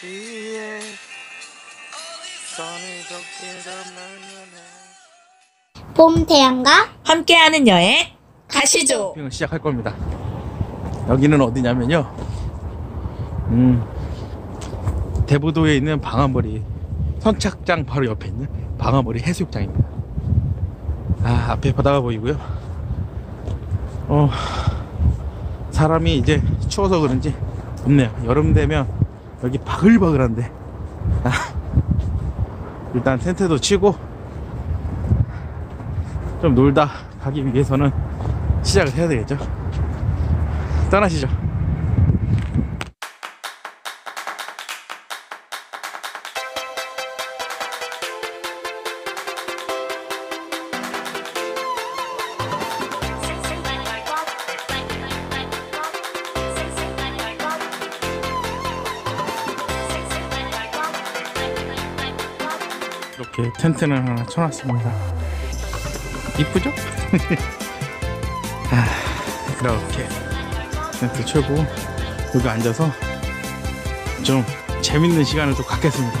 적게 담는 봄 태양과 함께하는 여행 가시죠. 쇼핑을 시작할 겁니다. 여기는 어디냐면요. 음, 대부도에 있는 방아머리 선착장 바로 옆에 있는 방아머리 해수욕장입니다. 아, 앞에 바다가 보이고요. 어, 사람이 이제 추워서 그런지 없네요. 여름 되면 여기 바글바글한데. 아, 일단 텐트도 치고 좀 놀다 가기 위해서는 시작을 해야 되겠죠. 떠나시죠. 이렇게 텐트는 하나 쳐놨습니다. 이쁘죠? 아, 이렇게 텐트 쳐고 여기 앉아서 좀 재밌는 시간을 또 갖겠습니다.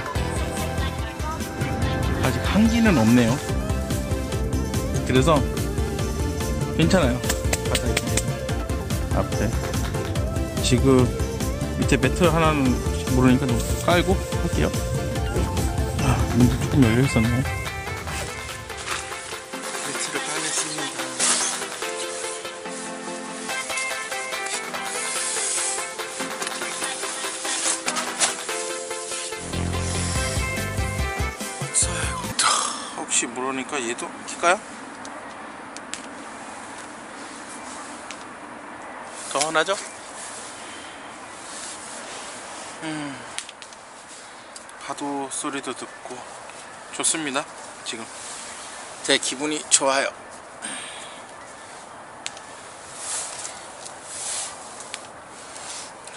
아직 한기는 없네요. 그래서 괜찮아요. 바닥에 앞에 지금 밑에 매트 하나는 모르니까 좀 깔고 할게요. 아, 문도 조금 열려 있었네. 매트를. 써야겠다. 혹시 모르니까 얘도 킬까요? 더 원하죠? 음, 파도 소리도 듣고 좋습니다. 지금 제 기분이 좋아요.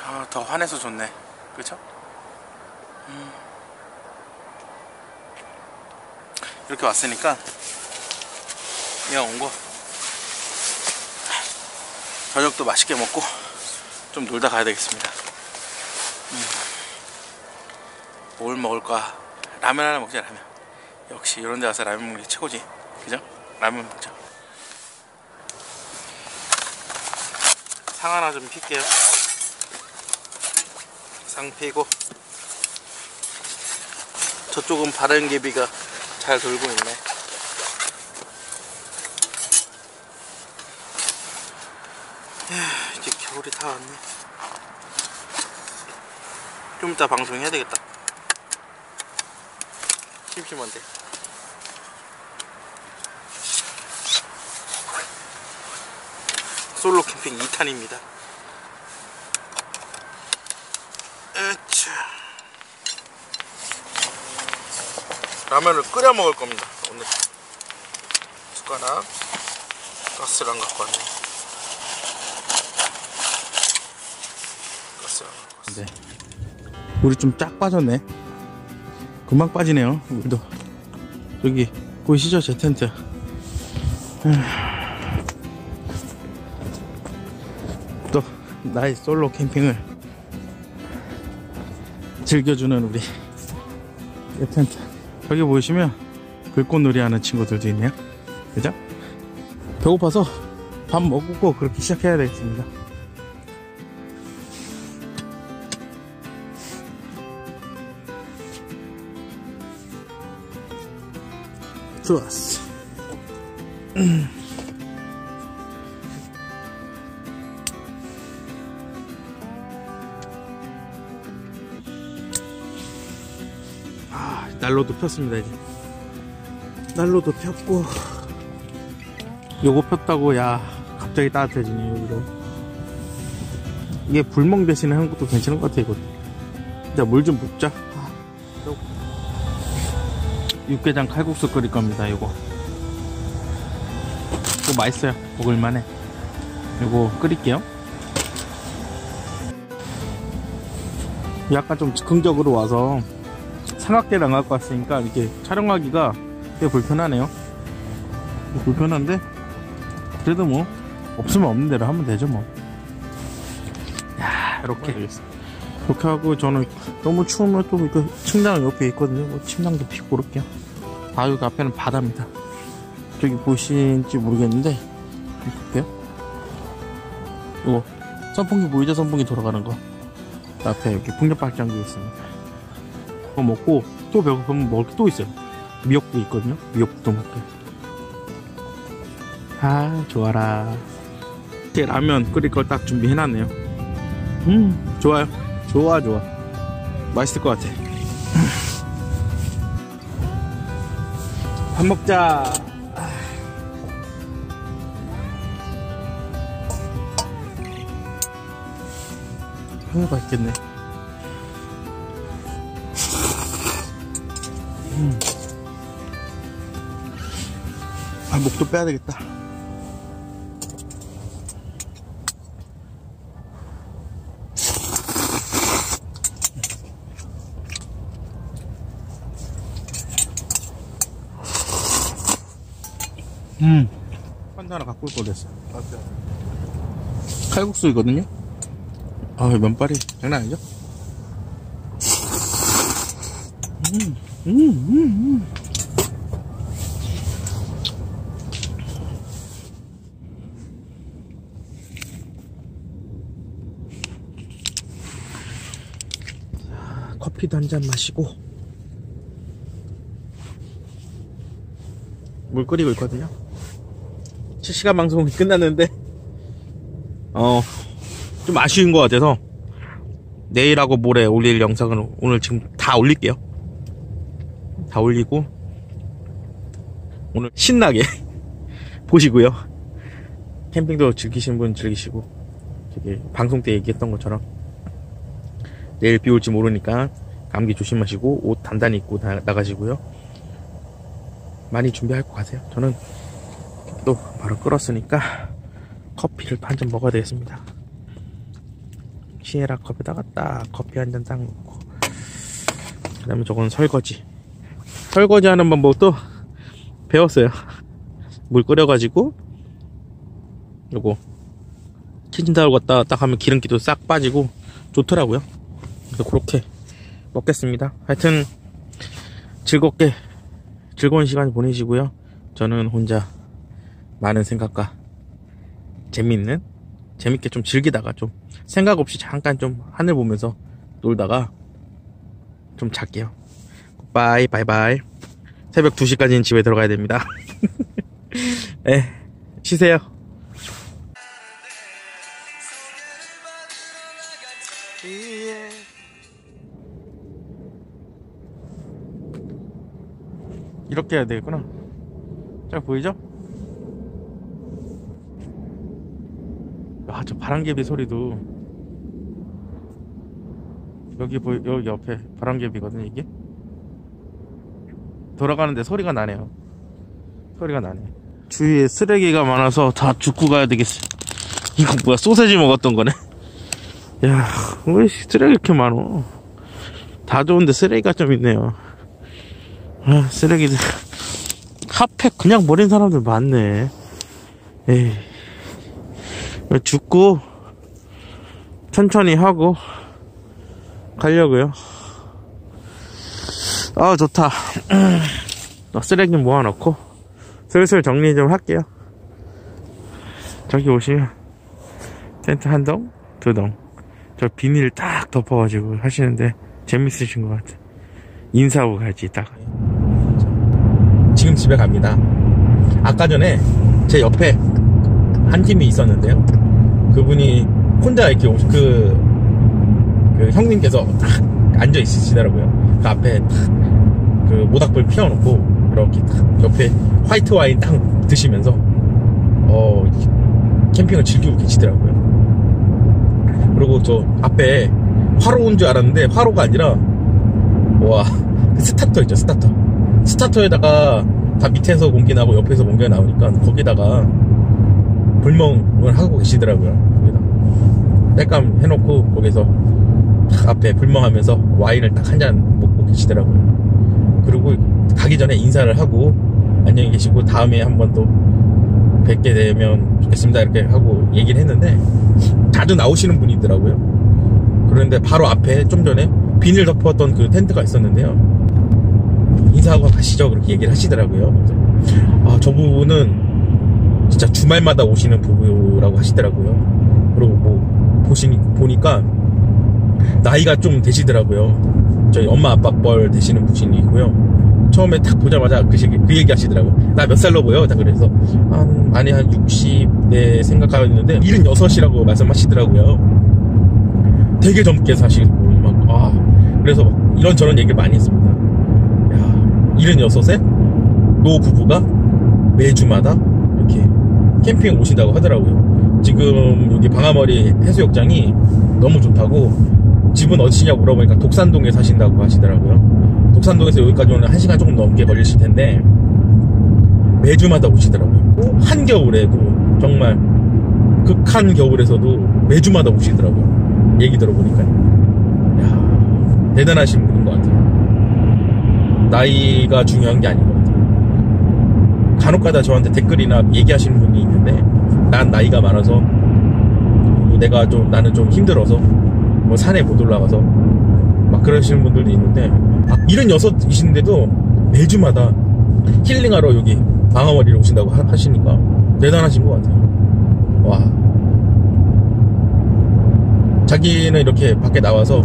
아, 더 환해서 좋네. 그쵸? 음. 이렇게 왔으니까 그냥 온 거 저녁도 맛있게 먹고 좀 놀다 가야 되겠습니다. 음. 뭘 먹을까? 라면 하나 먹자 라면. 역시 이런 데 와서 라면 먹는 게 최고지. 그죠? 라면 먹자. 상 하나 좀 필게요. 상 피고 저쪽은 바람개비가 잘 돌고 있네. 이제 겨울이 다 왔네. 좀 이따 방송해야 되겠다. 심심한데. 솔로 캠핑 2탄입니다. 으차. 라면을 끓여 먹을 겁니다. 오늘 숟가락 가스랑 갖고 왔네. 가스랑 갖고 왔어. 네. 물이 좀 쫙 빠졌네. 금방 빠지네요. 물도. 여기 보이시죠? 제 텐트. 또 나의 솔로 캠핑을 즐겨주는 우리 이 텐트. 여기 보시면 불꽃놀이 하는 친구들도 있네요. 그죠? 배고파서 밥 먹고 그렇게 시작해야 되겠습니다. 좋았어. 음. 아, 난로도 폈습니다, 이제. 난로도 폈고. 요거 폈다고, 야, 갑자기 따뜻해지네, 여기로. 이게 불멍 대신에 하는 것도 괜찮은 것 같아, 이것도. 자, 물 좀 붓자. 육개장 칼국수 끓일 겁니다, 요거. 이거 맛있어요. 먹을만해. 요거 끓일게요. 약간 좀 즉흥적으로 와서 삼각대를 안 갖고 왔으니까 이렇게 촬영하기가 꽤 불편하네요. 뭐 불편한데 그래도 뭐 없으면 없는 대로 하면 되죠 뭐. 야 이렇게 그렇게 하고 저는 너무 추우면 또 이거 침낭 옆에 있거든요. 뭐 침낭도 피고 그럴게요. 아 여기 앞에는 바다입니다. 저기 보시는지 모르겠는데 볼게요. 이거 선풍기 보이죠? 선풍기 돌아가는 거. 그 앞에 이렇게 풍력발전기 있습니다. 그거 먹고 또 배고프면 먹을 게 또 있어요. 미역도 있거든요. 미역도 먹게. 아 좋아라. 이렇게 라면 끓일 걸 딱 준비해놨네요. 음 좋아요. 좋아 좋아. 맛있을 것 같아. 밥 먹자. 아, 맛있겠네. 음. 아, 목도 빼야 되겠다. 음. 판도 하나 갖고 올 걸 그랬어. 칼국수이거든요? 아, 면발이 장난 아니죠? 음, 음, 음, 음. 자, 커피도 한 잔 마시고 물 끓이고 있거든요. 실시간 방송이 끝났는데 어 좀 아쉬운 것 같아서 내일하고 모레 올릴 영상을 오늘 지금 다 올릴게요. 다 올리고 오늘 신나게 보시고요. 캠핑도 즐기시는 분 즐기시고 저기 방송 때 얘기했던 것처럼 내일 비 올지 모르니까 감기 조심하시고 옷 단단히 입고 나, 나가시고요. 많이 준비할 것 같아요. 저는 또 바로 끓었으니까 커피를 한 잔 먹어야 되겠습니다. 시에라 컵에다가 딱 커피 한 잔 딱 넣고 그 다음에 저건 설거지. 설거지 하는 방법도 배웠어요. 물 끓여가지고 요거 키친타올 갖다 딱 하면 기름기도 싹 빠지고 좋더라고요. 그래서 그렇게 먹겠습니다. 하여튼 즐겁게 즐거운 시간 보내시고요. 저는 혼자 많은 생각과 재밌는 재밌게 좀 즐기다가 좀 생각 없이 잠깐 좀 하늘 보면서 놀다가 좀 잘게요. 바이 바이바이. 새벽 2시까지는 집에 들어가야 됩니다. 에 쉬세요. 이렇게 해야 되겠구나. 잘 보이죠? 아, 저 바람개비 소리도 여기 보이 여기 옆에 바람개비거든 이게 돌아가는데 소리가 나네요. 소리가 나네. 주위에 쓰레기가 많아서 다 죽고 가야 되겠어. 이거 뭐야 소세지 먹었던 거네. 야, 왜 쓰레기 이렇게 많어? 다 좋은데 쓰레기가 좀 있네요. 아, 쓰레기들 핫팩 그냥 버린 사람들 많네. 에이. 죽고 천천히 하고 가려고요. 아 좋다. 쓰레기 모아놓고 슬슬 정리 좀 할게요. 저기 오시면 텐트 한 동, 두 동. 저 비닐 딱 덮어가지고 하시는데 재밌으신 것 같아. 인사하고 가지 이따가. 지금 집에 갑니다. 아까 전에 제 옆에 한 팀이 있었는데요. 그분이 혼자 이렇게 오시, 그, 그 형님께서 딱 앉아 있으시더라고요. 그 앞에 그 모닥불 피워놓고 이렇게 딱 옆에 화이트 와인 딱 드시면서 어 캠핑을 즐기고 계시더라고요. 그리고 저 앞에 화로 온 줄 알았는데 화로가 아니라 와 스타터 있죠 스타터 스타터에다가 다 밑에서 공기 나고 옆에서 공기가 나오니까 거기다가 불멍을 하고 계시더라고요. 땔감 해놓고 거기서 딱 앞에 불멍하면서 와인을 딱 한 잔 먹고 계시더라고요. 그리고 가기 전에 인사를 하고 안녕히 계시고 다음에 한번 또 뵙게 되면 좋겠습니다 이렇게 하고 얘기를 했는데 자주 나오시는 분이더라고요. 그런데 바로 앞에 좀 전에 비닐 덮었던 그 텐트가 있었는데요. 인사하고 가시죠. 그렇게 얘기를 하시더라고요. 아, 저 부부는 진짜 주말마다 오시는 부부라고 하시더라고요. 그리고 뭐, 보시니, 보니까 나이가 좀 되시더라고요. 저희 엄마 아빠 뻘 되시는 분이고요. 처음에 딱 보자마자 그, 그 얘기 하시더라고. 나 몇 살로 보여? 다 그래서, 한, 많이 한 60대 생각하고 있는데, 76이라고 말씀하시더라고요. 되게 젊게 사시고, 막, 아, 그래서 막 이런저런 얘기를 많이 했습니다. 야, 76에 노 부부가 매주마다 이렇게 캠핑 오신다고 하더라고요. 지금 여기 방아머리 해수욕장이 너무 좋다고 집은 어디시냐고 물어보니까 독산동에 사신다고 하시더라고요. 독산동에서 여기까지 오는 1시간 조금 넘게 걸리실 텐데 매주마다 오시더라고요. 한겨울에도 정말 극한 겨울에서도 매주마다 오시더라고요. 얘기 들어보니까. 야 대단하신 분인 것 같아요. 나이가 중요한 게 같아요. 간혹가다 저한테 댓글이나 얘기하시는 분이 있는데 난 나이가 많아서 내가 좀 나는 좀 힘들어서 뭐 산에 못 올라가서 막 그러시는 분들도 있는데 아, 76이신데도 매주마다 힐링하러 여기 방아머리를 오신다고 하, 시니까 대단하신 것 같아요. 와. 자기는 이렇게 밖에 나와서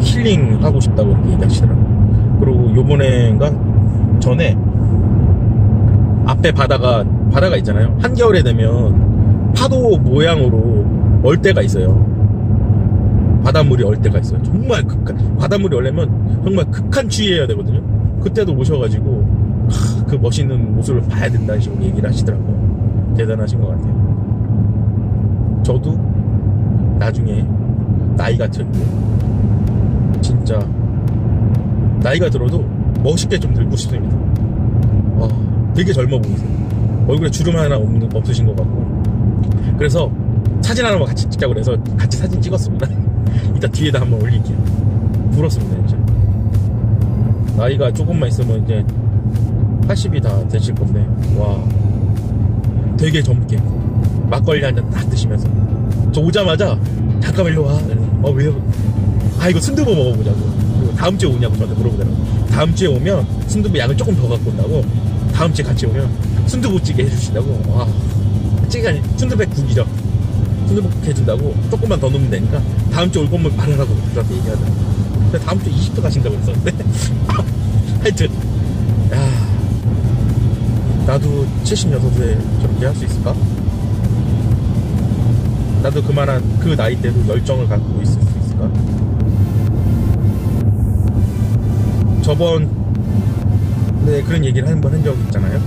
힐링하고 싶다고 얘기하시더라고요. 그리고 요번에인가 전에 앞에 바다가 바다가 있잖아요. 한겨울에 되면 파도 모양으로 얼 때가 있어요. 바닷물이 얼 때가 있어요. 정말 극한 바닷물이 얼려면 정말 극한 추위해야 되거든요. 그때도 오셔가지고 하, 그 멋있는 모습을 봐야 된다는 식으로 얘기를 하시더라고요. 대단하신 것 같아요. 저도 나중에 나이가 들고 진짜 나이가 들어도 멋있게 좀 늙고 싶습니다. 와, 되게 젊어 보이세요. 얼굴에 주름 하나 없는, 없으신 것 같고. 그래서 사진 하나만 같이 찍자고 그래서 같이 사진 찍었습니다. 이따 뒤에다 한번 올릴게요. 부럽습니다, 진짜. 나이가 조금만 있으면 이제 80이 다 되실 건데, 와. 되게 젊게. 막걸리 한 잔 딱 드시면서. 저 오자마자, 잠깐만 일로 와. 어, 왜요? 아, 이거 순두부 먹어보자고. 다음 주에 오냐고 저한테 물어보더라고. 다음 주에 오면 순두부 양을 조금 더 갖고 온다고. 다음 주에 같이 오면 순두부찌개 해주신다고. 와. 찌개 아니, 순두부 국이죠. 순두부국 해준다고 조금만 더 넣으면 되니까 다음 주에 올 거면 말하라고 저한테 얘기하더라고. 근데 다음 주에 20도 가신다고 그랬었는데. 하여튼. 야. 나도 76세 저렇게 할 수 있을까? 나도 그만한 그 나이 때도 열정을 갖고 있을 수 있을까? 저번 네 그런 얘기를 한번 한 적 있잖아요.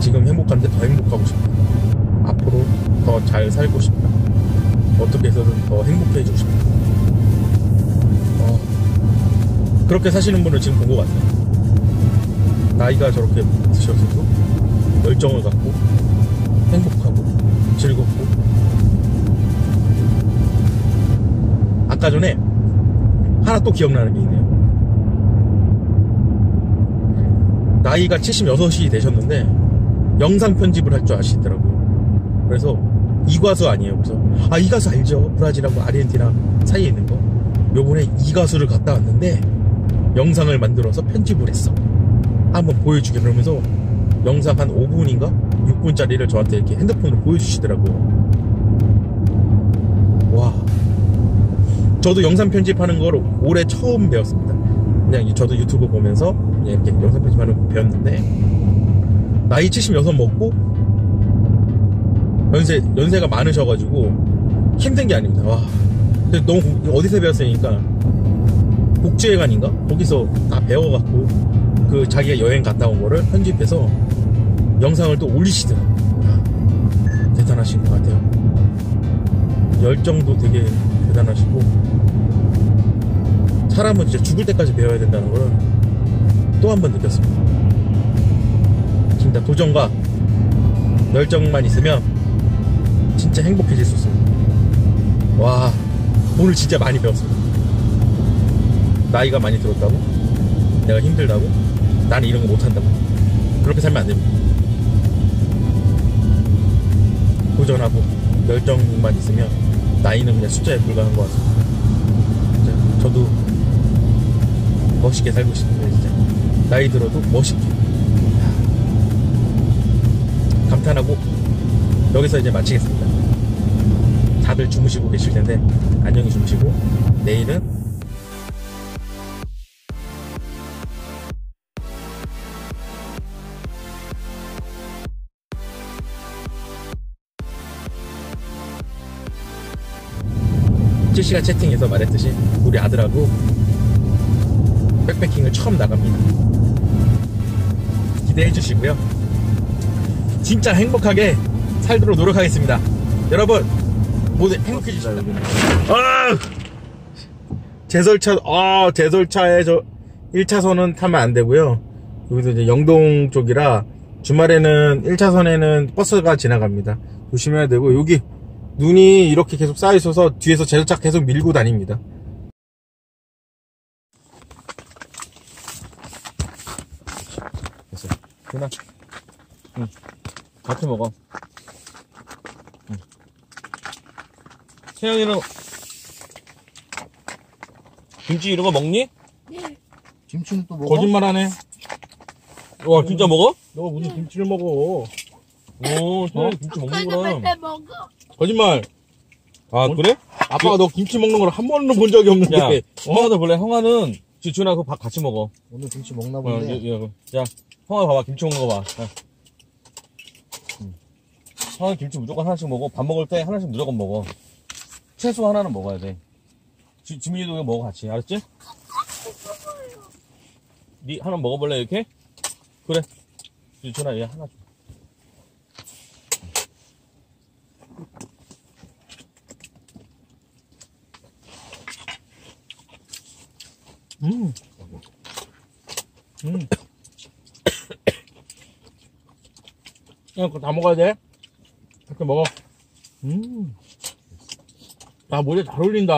지금 행복한데 더 행복하고 싶다. 앞으로 더 잘 살고 싶다. 어떻게 해서든 더 행복해지고 싶다. 어, 그렇게 사시는 분을 지금 본 것 같아요. 나이가 저렇게 드셔서도 열정을 갖고 행복하고 즐겁고 아까 전에 하나 또 기억나는 게 있네요. 나이가 76이 되셨는데 영상 편집을 할 줄 아시더라고요. 그래서 이과수 아니에요. 그래서 아 이 가수 알죠? 브라질하고 아르헨티나 사이에 있는 거. 요번에 이 가수를 갔다 왔는데 영상을 만들어서 편집을 했어. 한번 보여주게 그러면서 영상 한 5분인가 6분짜리를 저한테 이렇게 핸드폰으로 보여주시더라고요. 와. 저도 영상 편집하는 걸 올해 처음 배웠습니다. 그냥 저도 유튜브 보면서 이렇게 영상 편집하는 거 배웠는데 나이 76 먹고 연세 연세가 많으셔가지고 힘든 게 아닙니다. 와. 너무 어디서 배웠으니까 국제회관인가 거기서 다 배워갖고 그 자기가 여행 갔다 온 거를 편집해서 영상을 또 올리시더라고요. 아, 대단하신 것 같아요. 열정도 되게 대단하시고 사람은 진짜 죽을 때까지 배워야 된다는 걸 또 한 번 느꼈습니다. 진짜 도전과 열정만 있으면 진짜 행복해질 수 있습니다. 와 오늘 진짜 많이 배웠습니다. 나이가 많이 들었다고? 내가 힘들다고? 나는 이런 거 못한다고? 그렇게 살면 안 됩니다. 도전하고 열정만 있으면 나이는 그냥 숫자에 불과한 것 같습니다. 진짜 저도 멋있게 살고 싶은데 진짜 나이 들어도 멋있게 감탄하고 여기서 이제 마치겠습니다. 다들 주무시고 계실 텐데 안녕히 주무시고 내일은 실시간 채팅에서 말했듯이 우리 아들하고 백패킹을 처음 나갑니다. 기대해 주시고요. 진짜 행복하게 살도록 노력하겠습니다. 여러분 모두 행복해 주시다. 아! 제설차 아 제설차에 저 1차선은 타면 안 되고요. 여기서 이제 영동 쪽이라 주말에는 1차선에는 버스가 지나갑니다. 조심해야 되고 여기 눈이 이렇게 계속 쌓여 있어서 뒤에서 제설차 계속 밀고 다닙니다. 됐어. 누나. 응. 같이 먹어. 응. 세영이는 김치 이런 거 먹니? 김치는 또 먹어? 거짓말하네. 와 진짜 먹어? 너가 무슨 김치를 먹어? 오, 세영이 김치 먹는구나. 먹어. 거짓말. 아 그래? 아빠가 너 김치 먹는 걸 한 번도 본 적이 없는데. 야, 형아도 볼래? 형아는 지준아 그밥 같이 먹어. 오늘 김치 먹나 어, 본데. 야, 야, 야, 형아 봐봐 김치 먹는 거 봐. 야. 음. 형아 김치 무조건 하나씩 먹어. 밥 먹을 때 하나씩 무조건 먹어. 채소 하나는 먹어야 돼. 지, 지민이도 이거 먹어 같이. 알았지? 니 하나 먹어볼래 이렇게? 그래. 지준아 얘 하나 줘. 음. 음. 야, 그거 다 먹어야 돼. 이렇게 먹어. 음. 야, 모자 잘 어울린다.